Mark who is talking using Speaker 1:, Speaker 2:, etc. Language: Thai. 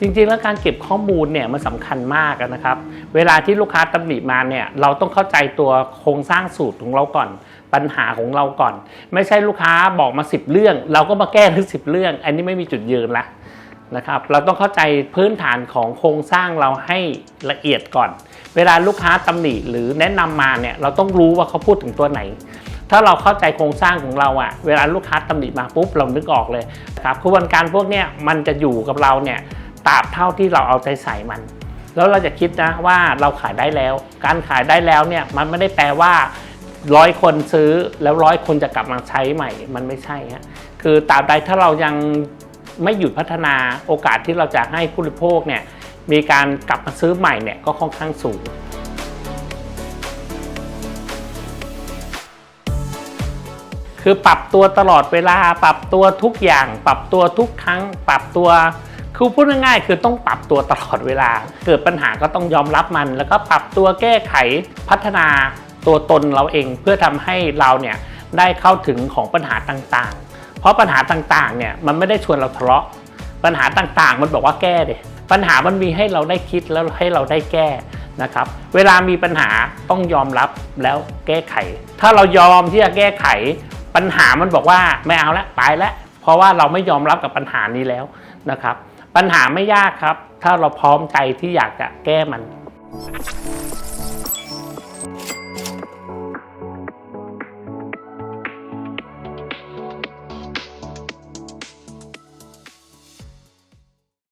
Speaker 1: จริงๆ แล้วการเก็บข้อมูลเนี่ยมันสำคัญมากนะครับ เวลาที่ลูกค้าตำหนิมาเนี่ยเราต้องเข้าใจตัวโครงสร้างสูตรของเราก่อน ปัญหาของเราก่อน ไม่ใช่ลูกค้าบอกมา 10 เรื่อง เราก็มาแก้ทั้งสิเรื่อง อันนี้ไม่มีจุดยืนละนะครับเราต้องเข้าใจพื้นฐานของโครงสร้างเราให้ละเอียดก่อน เวลาลูกค้าตำหนิหรือแนะนำมาเนี่ยเราต้องรู้ว่าเขาพูดถึงตัวไหน ถ้าเราเข้าใจโครงสร้างของเราอะเวลาลูกค้าตำหนิมาปุ๊บเรานึกออกเลยครับกระบวนการพวกเนี้ยมันจะอยู่กับเราเนี่ย ตราบเท่าที่เราเอาใจใส่มัน แล้วเราจะคิดนะว่าเราขายได้แล้ว การขายได้แล้วเนี่ยมันไม่ได้แปลว่าร้อยคนซื้อแล้วร้อยคนจะกลับมาใช้ใหม่ มันไม่ใช่ฮะคือตราบใดถ้าเรายังไม่หยุดพัฒนาโอกาสที่เราจะให้ผู้บริโภคเนี่ยมีการกลับมาซื้อใหม่เนี่ยก็ค่อนข้างสูงคือปรับตัวตลอดเวลา ปรับตัวทุกอย่าง ปรับตัวทุกครั้ง ปรับตัว คือพูดง่ายๆ คือต้องปรับตัวตลอดเวลา เกิดปัญหาก็ต้องยอมรับมัน แล้วก็ปรับตัวแก้ไขพัฒนาตัวตนเราเองเพื่อทำให้เราเนี่ยได้เข้าถึงของปัญหาต่างๆ เพราะปัญหาต่างๆเนี่ยมันไม่ได้ชวนเราทะเลาะ ปัญหาต่างๆ มันบอกว่าแก้เดยปัญหามันมีให้เราได้คิดแล้วให้เราได้แก้นะครับ เวลามีปัญหาต้องยอมรับแล้วแก้ไข ถ้าเรายอมที่จะแก้ไข ปัญหามันบอกว่าไม่เอาละไปแล้วเพราะว่าเราไม่ยอมรับกับปัญหานี้แล้วนะครับ ปัญหาไม่ยากครับ ถ้าเราพร้อมใจที่อยากจะแก้มัน